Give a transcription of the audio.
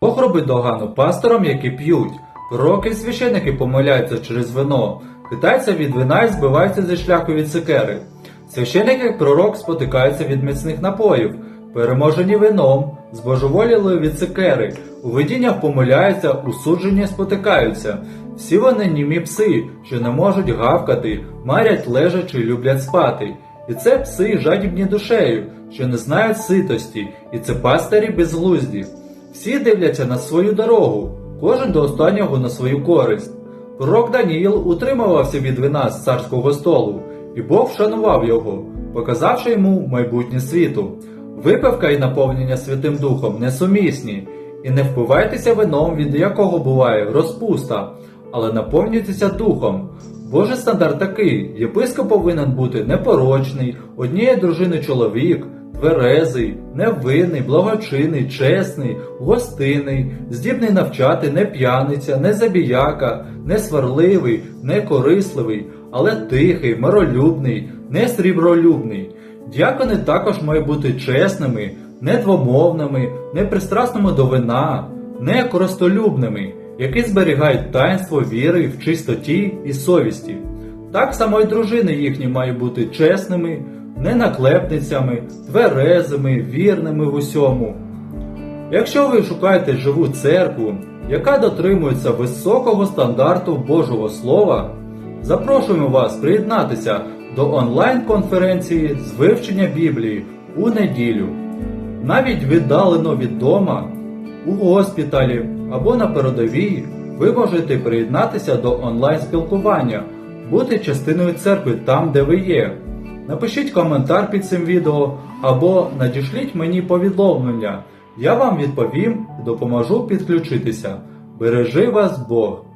Бог догану пасторам, які п'ють. Пророки і священники помиляються через вино, хитаються від вина і збиваються зі шляху від секери. Священник як пророк спотикаються від міцних напоїв, переможені вином, збожеволіли від секери, у видіннях помиляються, у спотикаються. Всі вони німі пси, що не можуть гавкати, марять лежачи, люблять спати. І це пси жадібні душею, що не знають ситості, і це пастирі безглузді. Всі дивляться на свою дорогу, кожен до останнього на свою користь. Пророк Даніїл утримувався від вина з царського столу, і Бог вшанував його, показавши йому майбутнє світу. Випивка і наповнення Святим Духом несумісні, і не впивайтеся вином, від якого буває розпуста, але наповнюйтеся духом. Божий стандарт такий: єпископ повинен бути непорочний, однієї дружини чоловік, тверезий, невинний, благочинний, чесний, гостинний, здібний навчати, не п'яниця, не забіяка, не сварливий, не корисливий, але тихий, миролюбний, не срібролюбний. Діакони також мають бути чесними, не двомовними, не пристрасними до вина, не користолюбними, які зберігають таїнство віри в чистоті і совісті. Так само й дружини їхні мають бути чесними, не наклепницями, тверезими, вірними в усьому. Якщо ви шукаєте живу церкву, яка дотримується високого стандарту Божого Слова, запрошуємо вас приєднатися до онлайн-конференції з вивчення Біблії у неділю. Навіть віддалено від дома, у госпіталі або на передовій ви можете приєднатися до онлайн-спілкування, бути частиною церкви там, де ви є. Напишіть коментар під цим відео або надішліть мені повідомлення. Я вам відповім і допоможу підключитися. Бережи вас Бог!